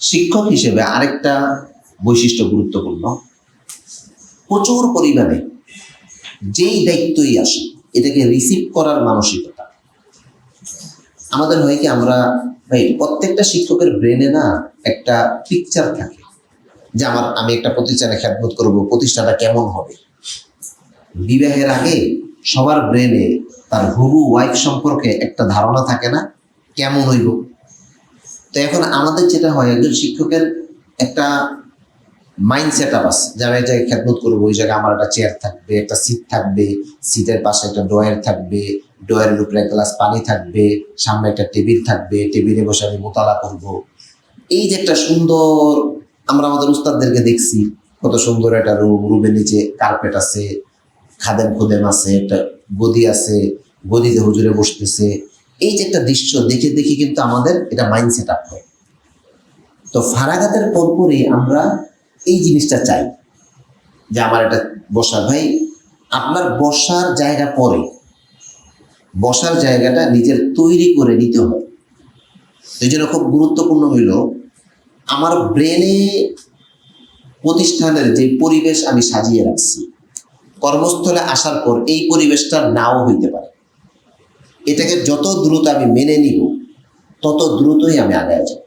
শিক্ষক হিসেবে আরেকটা বৈশিষ্ট্য গুরুত্বপূর্ণ। প্রচুর পরিমাণে যেই দায়িত্বই আসে এটাকে রিসিভ করার মানসিকতা। আমাদের হয় কি, আমরা ভাই, প্রত্যেকটা শিক্ষকের ব্রেনে না একটা পিকচার থাকে যে আমার, আমি একটা প্রতিষ্ঠানে খ্যাতবোধ করব, প্রতিষ্ঠাটা কেমন হবে। বিবাহের আগে সবার ব্রেনে তার হুবু ওয়াইফ সম্পর্কে একটা ধারণা থাকে না, কেমন হইব? তো এখন আমাদের যেটা হয়, একজন শিক্ষকের একটা মাইন্ড সেট আপ আছে। যে আমি এই জায়গায় খেদমত করব, ওই জায়গায় আমার একটা চেয়ার থাকবে, একটা সিট থাকবে সিটের পাশে একটা ড্রয়ার থাকবে ড্রয়ারের উপরে এক গ্লাস পানি থাকবে, সামনে একটা টেবিল থাকবে টেবিলে বসে আমি মোতালা করব। এই যে একটা সুন্দর, আমরা আমাদের উস্তাদদেরকে দেখছি, কত সুন্দর একটা রুম, রুমের নিচে কার্পেট আছে, খাদেম খুদেম আছে, একটা গদি আছে, গদিতে হুজুরে বসতেছে। এই যে একটা দৃশ্য দেখে দেখে কিন্তু আমাদের এটা মাইন্ড সেট আপ হয়। তো ফারাগাতের পরপরই আমরা এই জিনিসটা চাই যে আমার এটা বসা ভাই, আপনার বসার জায়গা পরে, বসার জায়গাটা নিজের তৈরি করে নিতে হয় এই জন্য খুব গুরুত্বপূর্ণ হইল, আমার ব্রেনে প্রতিষ্ঠানের যে পরিবেশ আমি সাজিয়ে রাখছি, কর্মস্থলে আসার পর এই পরিবেশটা নাও হইতে পারে। এটাকে যত দ্রুত আমি মেনে নিব, তত দ্রুতই আমি আগায় যাব।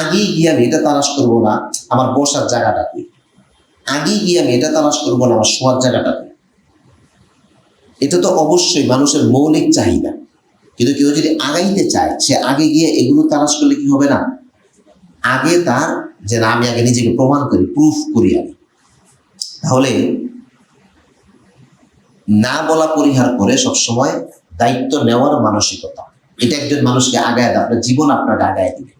আগেই গিয়ে আমি এটা তালাশ করব না, আমার বসার জায়গাটা কই আগেই গিয়ে আমি এটা তালাশ করব না, আমার শোয়ার জায়গাটা এটা তো অবশ্যই মানুষের মৌলিক চাহিদা। কিন্তু কেউ যদি আগাইতে চায়, সে আগে গিয়ে এগুলো তালাশ করলে কি হবে না? আগে তার যে না, আমি আগে নিজেকে প্রমাণ করি প্রুফ করি আমি। তাহলে না বলা পরিহার করে সবসময় দায়িত্ব নেওয়ার মানসিকতা। এটা একজন মানুষকে আগায় দেয় আপনার জীবন আপনাকে আগায় দিবে।